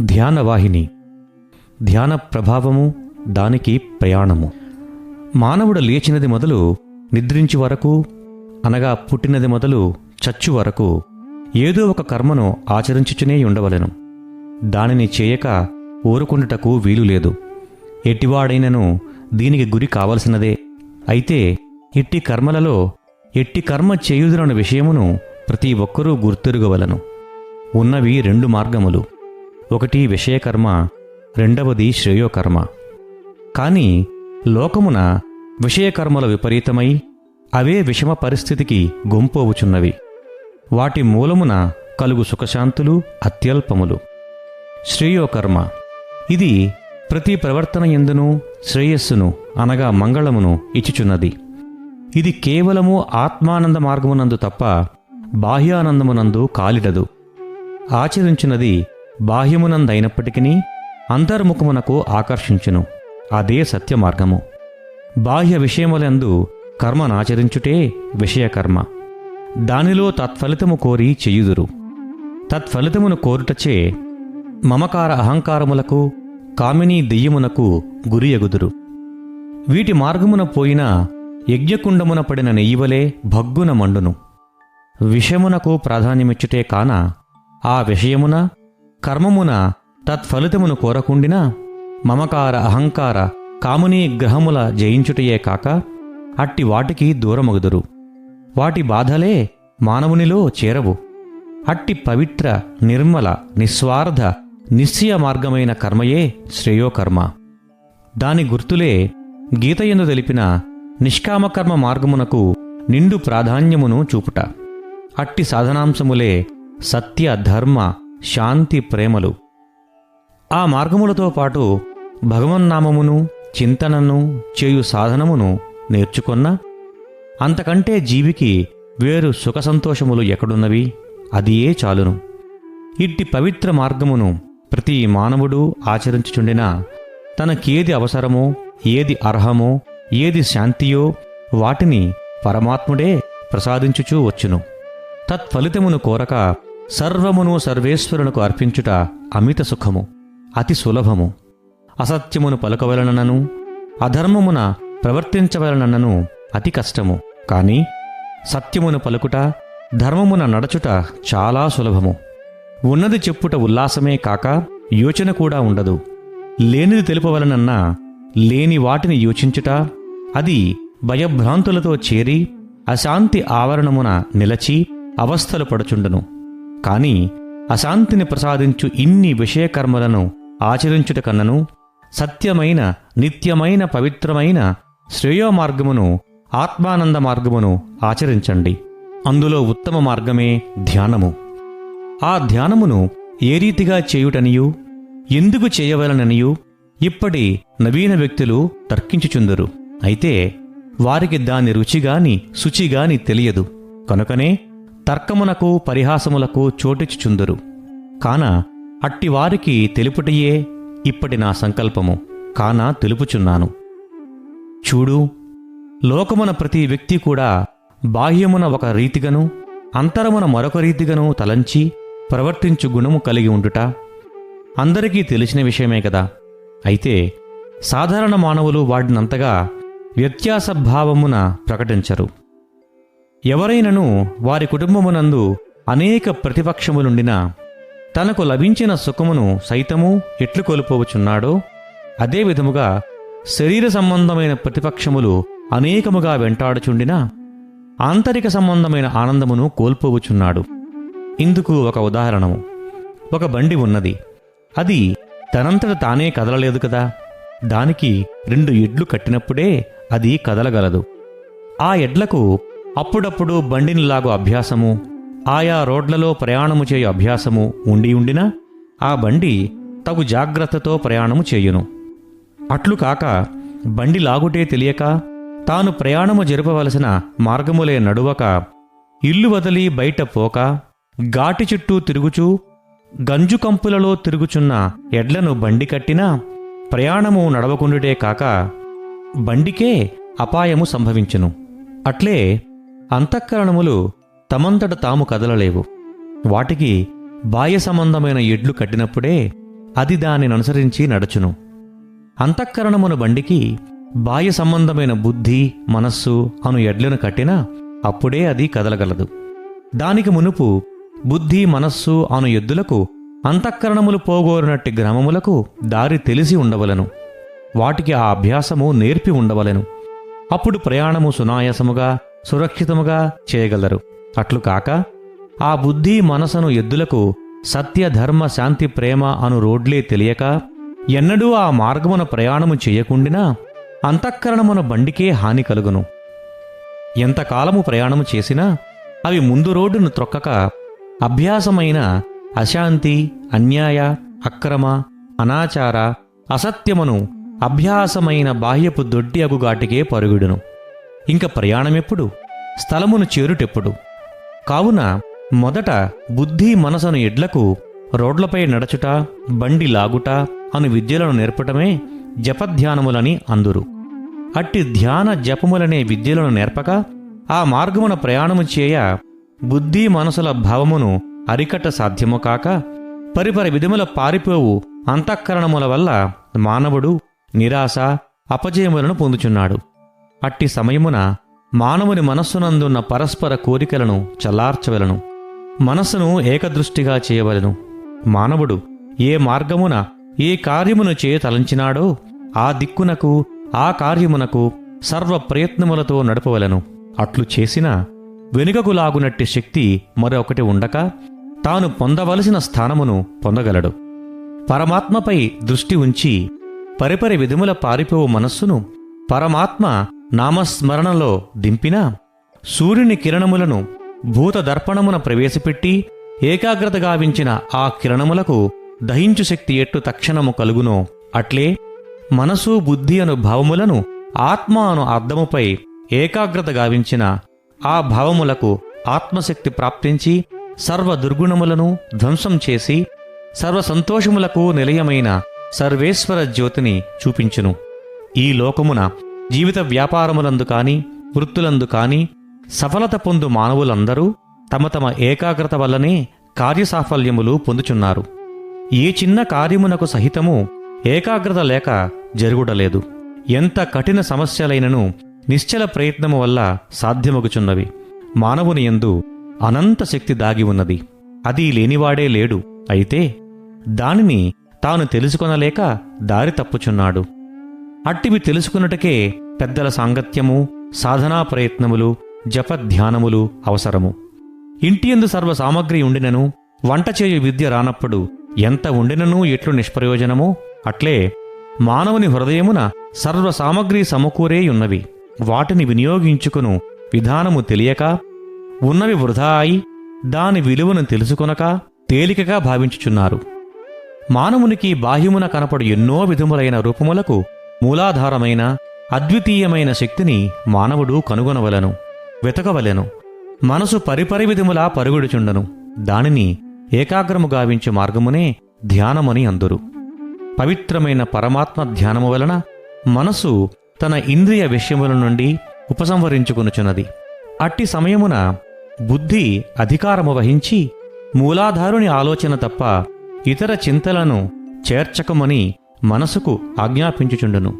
ధ్యానవాహిని. ధ్యాన ప్రభావము దానికి ప్రయాణము. మానవుడు లేచినది మొదలు నిద్రించి వరకు అనగా పుట్టినది మొదలు చచ్చు వరకు ఏదో ఒక కర్మను ఆచరించుచునే ఉండవలెను. దానిని చేయక ఊరుకుండుటకు వీలు లేదు. ఎట్టివాడైనను దీనికి గురి కావలసినదే. అయితే ఇట్టి కర్మలలో ఎట్టి కర్మ చేయుదురన్న విషయమును ప్రతి ఒక్కరూ గుర్తెరుగవలను. ఉన్నవి రెండు మార్గములు. ఒకటి విషయకర్మ రెండవది శ్రేయోకర్మ. కాని లోకమున విషయకర్మల విపరీతమై అవే విషమ పరిస్థితికి గొంపోవుచున్నవి. వాటి మూలమున కలుగు సుఖశాంతులు అత్యల్పములు. శ్రేయోకర్మ. ఇది ప్రతి ప్రవర్తన ఎందును శ్రేయస్సును అనగా మంగళమును ఇచ్చుచున్నది. ఇది కేవలము ఆత్మానంద మార్గమునందు తప్ప బాహ్యానందమునందు కాలిడదు. ఆచరించినది బాహ్యమునందైనప్పటికీ అంతర్ముఖమునకు ఆకర్షించును. అదే సత్యమార్గము. బాహ్య విషయములందు కర్మనాచరించుటే విషయకర్మ. దానిలో తత్ఫలితము కోరి చెయ్యుదురు తత్ఫలితమును కోరుటచే మమకార అహంకారములకు కామినీ దెయ్యమునకు గురియగుదురు వీటి మార్గమున పోయిన యజ్ఞకుండమున పడిన నెయ్యివలే భగ్గున మండును. విషయమునకు ప్రాధాన్యమిచ్చుటే కాన ఆ విషయమున కర్మమున తత్ఫలితమును కోరకుండినా మమకార అహంకార కామునీ గ్రహముల జయించుటయే కాక అట్టి వాటికి దూరమగుదురు. వాటి బాధలే మానవునిలో చేరవు. అట్టి పవిత్ర నిర్మల నిస్వార్థ నిశ్చయ మార్గమైన కర్మయే శ్రేయోకర్మ. దాని గుర్తులే గీతయందు తెలిపిన నిష్కామకర్మ మార్గమునకు నిండు ప్రాధాన్యమును చూపుట. అట్టి సాధనాంశములే సత్య ధర్మ శాంతి ప్రేమలు. ఆ మార్గములతో పాటు భగవన్నామమును చింతనను చేయు సాధనమును నేర్చుకున్న అంతకంటే జీవికి వేరు సుఖ సంతోషములు ఎక్కడున్నవి? అదియే చాలును. ఇట్టి పవిత్ర మార్గమును ప్రతి మానవుడు ఆచరించుచుండినా తనకేది అవసరమో ఏది అర్హమో ఏది శాంతియో వాటిని పరమాత్ముడే ప్రసాదించుచూ వచ్చును. తత్ఫలితమును కోరక సర్వమును సర్వేశ్వరునకు అర్పించుట అమిత సుఖము అతి సులభము. అసత్యమును పలుకవలనను అధర్మమున ప్రవర్తించవలనను అతి కష్టము. కాని సత్యమును పలుకుట ధర్మమున నడచుట చాలా సులభము. ఉన్నది చెప్పుట ఉల్లాసమే కాక యోచన కూడా ఉండదు. లేనిది తెలుపవలనన్నా లేని వాటిని యోచించుట అది భయభ్రాంతులతో చేరి అశాంతి ఆవరణమున నిలచి అవస్థలు పడుచుండును. కాని అశాంతిని ప్రసాదించు ఇన్ని విషయకర్మలను ఆచరించుట కన్నను సత్యమైన నిత్యమైన పవిత్రమైన శ్రేయో మార్గమును ఆత్మానంద మార్గమును ఆచరించండి. అందులో ఉత్తమ మార్గమే ధ్యానము. ఆ ధ్యానమును ఏ రీతిగా చేయుటనియు? ఎందుకు చేయవలననియు? ఇప్పటి నవీన వ్యక్తులు తర్కించుచుందరు. అయితే వారికి దాని రుచిగాని శుచిగాని తెలియదు. కనుకనే తర్కమునకు పరిహాసములకు చోటిచుచుందరు. కాన అట్టివారికి తెలుపుటయే ఇప్పటి నా సంకల్పము. కాన తెలుపుచున్నాను. చూడు లోకమున ప్రతి వ్యక్తి కూడా బాహ్యమున ఒక రీతిగను అంతరమున మరొక రీతిగను తలంచి ప్రవర్తించు గుణము కలిగి ఉండుట అందరికీ తెలిసిన విషయమే కదా. అయితే సాధారణ మానవులు వాడినంతగా వ్యత్యాస భావమున ప్రకటించరు. ఎవరైనను వారి కుటుంబమునందు అనేక ప్రతిపక్షములుండిన తనకు లభించిన సుఖమును సైతము ఎట్లు కోల్పోవచున్నాడో అదే విధముగా శరీర సంబంధమైన ప్రతిపక్షములు అనేకముగా వెంటాడుచుండినా ఆంతరిక సంబంధమైన ఆనందమును కోల్పోవచున్నాడు ఇందుకు ఒక ఉదాహరణము. ఒక బండి ఉన్నది. అది తనంతట తానే కదలలేదు కదా. దానికి రెండు ఎడ్లు కట్టినప్పుడే అది కదలగలదు. ఆ ఎడ్లకు అప్పుడప్పుడు బండిని లాగు అభ్యాసము ఆయా రోడ్లలో ప్రయాణము చేయు అభ్యాసము ఉండి ఉండినా ఆ బండి తగు జాగ్రత్తతో ప్రయాణము చేయును. అట్లు కాక బండి లాగుటే తెలియక తాను ప్రయాణము జరపవలసిన మార్గములే నడువక ఇల్లు వదిలి బయట పోక గాటి చుట్టూ తిరుగుచూ గంజు కంపులలో తిరుగుచున్న ఎడ్లను బండి కట్టినా ప్రయాణము నడవకుండుటే కాక బండికే అపాయము సంభవించును. అట్లే అంతఃకరణములు తమంతట తాము కదలలేవు. వాటికి బాహ్య సంబంధమైన ఎడ్లు కట్టినప్పుడే అది దానిని అనుసరించి నడుచును. అంతఃకరణమును బండికి బాహ్య సంబంధమైన బుద్ధి మనస్సు అను ఎడ్లను కట్టినా అప్పుడే అది కదలగలదు. దానికి మునుపు బుద్ధి మనస్సు అను ఎద్దులకు అంతఃకరణములు పోగోరినట్టి గ్రామములకు దారి తెలిసి ఉండవలను. వాటికి ఆ అభ్యాసము నేర్పి ఉండవలెను. అప్పుడు ప్రయాణము సునాయాసముగా సురక్షితముగా చేయగలరు. అట్లు కాక ఆ బుద్ధి మనసను ఎద్దులకు సత్య ధర్మ శాంతి ప్రేమ అను రోడ్లే తెలియక ఎన్నడూ ఆ మార్గమున ప్రయాణము చేయకుండినా అంతఃకరణమున బండికే హాని కలుగును. ఎంతకాలము ప్రయాణము చేసినా అవి ముందు రోడ్డును త్రొక్కక అభ్యాసమైన అశాంతి అన్యాయ అక్రమ అనాచార అసత్యమును అభ్యాసమైన బాహ్యపు దొడ్డి అగుగాటికే పరుగుడును. ఇంక ప్రయాణమెప్పుడు? స్థలమును చేరుటెప్పుడు? కావున మొదట బుద్ధి మనసను ఎడ్లకు రోడ్లపై నడచుట బండి లాగుట అను విద్యలను నేర్పటమే జపధ్యానములని అందురు. అట్టి ధ్యాన జపములనే విద్యలను నేర్పక ఆ మార్గమున ప్రయాణము చేయ బుద్ధి మనసుల భావమును అరికట్ట సాధ్యము కాక పరిపరి విధముల పారిపోవు అంతఃకరణముల వల్ల మానవుడు నిరాశ అపజయములను పొందుచున్నాడు. అట్టి సమయమున మానవుని మనస్సునందున్న పరస్పర కోరికలను చల్లార్చవలను. మనస్సును ఏకదృష్టిగా చేయవలెను. మానవుడు ఏ మార్గమున ఏ కార్యమును చేయతలంచినాడో ఆ దిక్కునకు ఆ కార్యమునకు సర్వ ప్రయత్నములతో నడపవలెను. అట్లు చేసిన వెనుకకు లాగునట్టి శక్తి మరొకటి ఉండక తాను పొందవలసిన స్థానమును పొందగలడు. పరమాత్మపై దృష్టి ఉంచి పరిపరి విధముల పారిపోవు మనస్సును పరమాత్మ నామస్మరణలో దింపినా సూర్యుని కిరణములను భూతదర్పణమున ప్రవేశపెట్టి ఏకాగ్రత గావించిన ఆ కిరణములకు దహించు శక్తి ఎట్టు తక్షణము కలుగునో అట్లే మనసు బుద్ధి అను భావములను ఆత్మ అను అద్దముపై ఏకాగ్రత గావించిన ఆ భావములకు ఆత్మశక్తి ప్రాప్తించి సర్వ దుర్గుణములను ధ్వంసం చేసి సర్వ సంతోషములకు నిలయమైన సర్వేశ్వర జ్యోతిని చూపించును. ఈ లోకమున జీవిత వ్యాపారములందు కానీ వృత్తులందు కానీ సఫలత పొందు మానవులందరూ తమ తమ ఏకాగ్రత వల్లనే కార్యసాఫల్యములు పొందుచున్నారు. ఏ చిన్న కార్యమునకు సహితము ఏకాగ్రత లేక జరుగుడలేదు ఎంత కఠిన సమస్యలైనను నిశ్చల ప్రయత్నము వల్ల సాధ్యమగుచున్నవి. మానవుని యందు అనంత శక్తి దాగి ఉన్నది. అది లేనివాడే లేడు. అయితే దానిని తాను తెలుసుకొనలేక దారి తప్పుచున్నాడు. అట్టివి తెలుసుకున్నటకే పెద్దల సాంగత్యము సాధనా ప్రయత్నములు జపధ్యానములు అవసరము. ఇంటియందు సర్వ సామగ్రి ఉండినను వంట చేయు విద్య రానప్పుడు ఎంత ఉండినను ఎట్లు నిష్ప్రయోజనమో అట్లే మానవుని హృదయమున సర్వ సామగ్రి సమకూరే ఉన్నవి. వాటిని వినియోగించుకును విధానము తెలియక ఉన్నవి వృధా అయి దాని విలువను తెలుసుకొనక తేలికగా భావించుచున్నారు. మానవునికి బాహ్యమున కనపడు ఎన్నో విధములైన రూపములకు మూలాధారమైన అద్వితీయమైన శక్తిని మానవుడు కనుగొనవలెను వెతకవలెను. మనసు పరిపరి విధములా పరుగుడుచుండను. దానిని ఏకాగ్రము గావించే మార్గమునే ధ్యానమని అందురు. పవిత్రమైన పరమాత్మ ధ్యానము వలన మనసు తన ఇంద్రియ విషయముల నుండి ఉపసంహరించుకొనుచున్నది. అట్టి సమయమున బుద్ధి అధికారము వహించి మూలాధారుని ఆలోచన తప్ప ఇతర చింతలను చేర్చకమని మనసుకు ఆజ్ఞాపించుచుండును.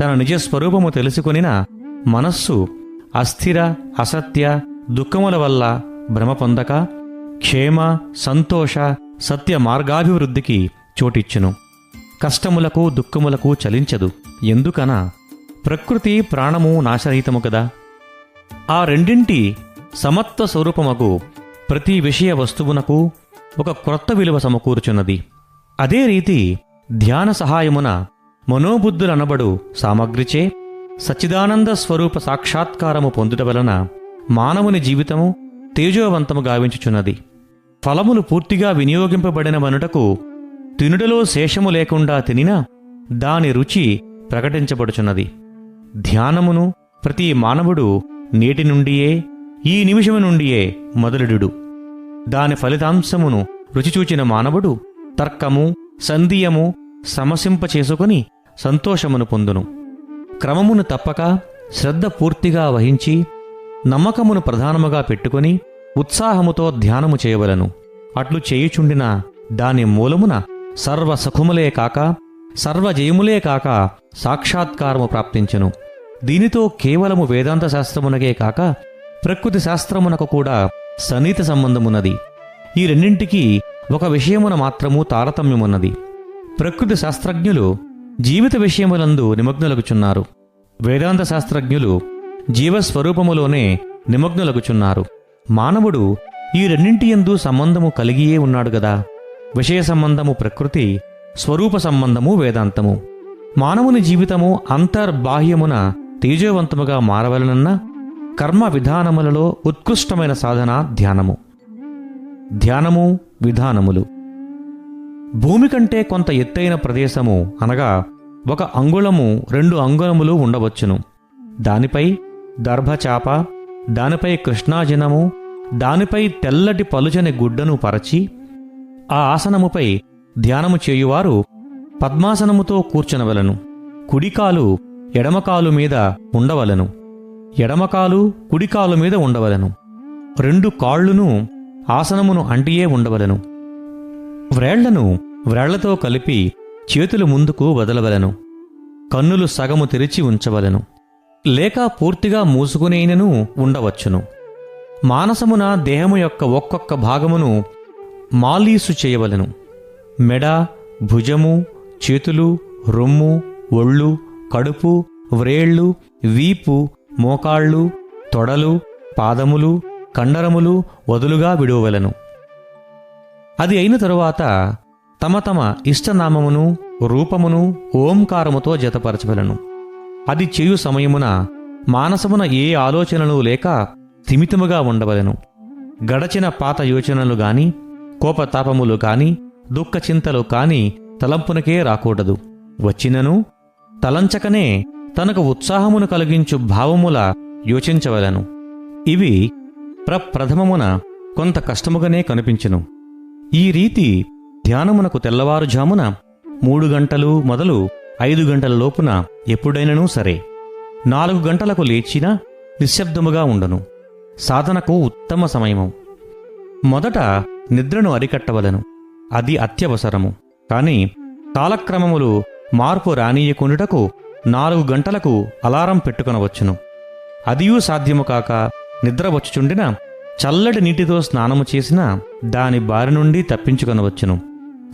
తన నిజస్వరూపము తెలుసుకొనిన మనస్సు అస్థిర అసత్య దుఃఖముల వల్ల భ్రమ పొందక క్షేమ సంతోష సత్య మార్గాభివృద్ధికి చోటిచ్చును. కష్టములకు దుఃఖములకు చలించదు. ఎందుకన? ప్రకృతి ప్రాణము నాశరహితము కదా. ఆ రెండింటి సమత్వ స్వరూపమగు ప్రతి విషయ వస్తువునకు ఒక క్రొత్త విలువ సమకూరుచున్నది. అదే రీతి ధ్యాన సహాయమున మనోబుద్ధులనబడు సామగ్రిచే సచ్చిదానంద స్వరూప సాక్షాత్కారము పొందుట వలన మానవుని జీవితము తేజోవంతము గావించుచున్నది. ఫలములు పూర్తిగా వినియోగింపబడిన వనుటకు తినుడలో శేషము లేకుండా తినినా దాని రుచి ప్రకటించబడుచున్నది. ధ్యానమును ప్రతి మానవుడు నేటి నుండియే ఈ నిమిషము నుండియే మొదలుడు దాని ఫలితాంశమును రుచిచూచిన మానవుడు తర్కము సంధియము సమసింపచేసుకుని సంతోషమును పొందును. క్రమమును తప్పక శ్రద్ధ పూర్తిగా వహించి నమ్మకమును ప్రధానముగా పెట్టుకొని ఉత్సాహముతో ధ్యానము చేయవలను. అట్లు చేయుచుండిన దాని మూలమున సర్వ సుఖములే కాక సర్వజయములే కాక సాక్షాత్కారము ప్రాప్తించెను. దీనితో కేవలము వేదాంత శాస్త్రమునకే కాక ప్రకృతి శాస్త్రమునకు కూడా సన్నిహిత సంబంధమున్నది. ఈ రెండింటికి ఒక విషయమున మాత్రము తారతమ్యమున్నది. ప్రకృతి శాస్త్రజ్ఞులు జీవిత విషయములందు నిమగ్నులగుచున్నారు. వేదాంత శాస్త్రజ్ఞులు జీవస్వరూపములోనే నిమగ్నులగుచున్నారు. మానవుడు ఈ రెండింటియందు సంబంధము కలిగియే ఉన్నాడు గదా. విషయ సంబంధము ప్రకృతి స్వరూప సంబంధము వేదాంతము. మానవుని జీవితము అంతర్బాహ్యమున తేజోవంతముగా మారవలనన్న కర్మ విధానములలో ఉత్కృష్టమైన సాధన ధ్యానము. ధ్యానము విధానములు. భూమి కంటే కొంత ఎత్తైన ప్రదేశము అనగా ఒక అంగుళము రెండు అంగుళములు ఉండవచ్చును. దానిపై దర్భచాప దానిపై కృష్ణాజనము దానిపై తెల్లటి పలుచని గుడ్డను పరచి ఆ ఆసనముపై ధ్యానము చేయువారు పద్మాసనముతో కూర్చునవలను. కుడికాలు ఎడమకాలు మీద ఉండవలను. ఎడమకాలు కుడికాలు మీద ఉండవలను. రెండు కాళ్ళును ఆసనమును అంటియే ఉండవలను. వ్రేళ్ళను వ్రేళ్ళతో కలిపి చేతులు ముందుకు వదలవలను. కన్నులు సగము తెరిచి ఉంచవలను. లేక పూర్తిగా మూసుకునేనను ఉండవచ్చును. మానసమున దేహము యొక్క ఒక్కొక్క భాగమును మాలీసు చేయవలను. మెడ భుజము చేతులు రొమ్ము ఒళ్ళు కడుపు వ్రేళ్ళు వీపు మోకాళ్ళు తొడలు పాదములు కండరములు వదులుగా విడువవలను. అది అయిన తరువాత తమ తమ ఇష్టనామమును రూపమును ఓంకారముతో జతపరచవలను. అది చేయు సమయమున మానసమున ఏ ఆలోచనలు లేక స్థిమితముగా ఉండవలను. గడచిన పాత యోచనలు గాని కోపతాపములు కాని దుఃఖచింతలు కాని తలంపునకే రాకూడదు. వచ్చినను తలంచకనే తనకు ఉత్సాహమును కలిగించు భావముల యోచించవలను. ఇవి ప్రప్రథమమున కొంత కష్టముగానే కనిపించును. ఈ రీతి ధ్యానమునకు తెల్లవారుజామున మూడు గంటలు మొదలు ఐదు గంటల లోపున ఎప్పుడైనను సరే. నాలుగు గంటలకు లేచినా నిశ్శబ్దముగా ఉండను. సాధనకు ఉత్తమ సమయము. మొదట నిద్రను అరికట్టవలను. అది అత్యవసరము. కాని కాలక్రమములు మార్పు రానీయకుండుటకు నాలుగు గంటలకు అలారం పెట్టుకొనవచ్చును. అదియూ సాధ్యము కాక నిద్ర వచ్చుచుండిన చల్లటి నీటితో స్నానము చేసిన దాని బారి నుండి తప్పించుకొనవచ్చును.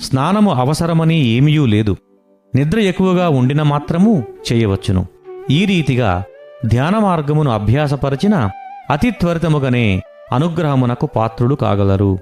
స్నానము అవసరమని ఏమీయూ లేదు. నిద్ర ఎక్కువగా ఉండిన మాత్రము చేయవచ్చును. ఈ రీతిగా ధ్యాన మార్గమును అభ్యాసపరచిన అతి త్వరితముగానే అనుగ్రహమునకు పాత్రుడు కాగలరు.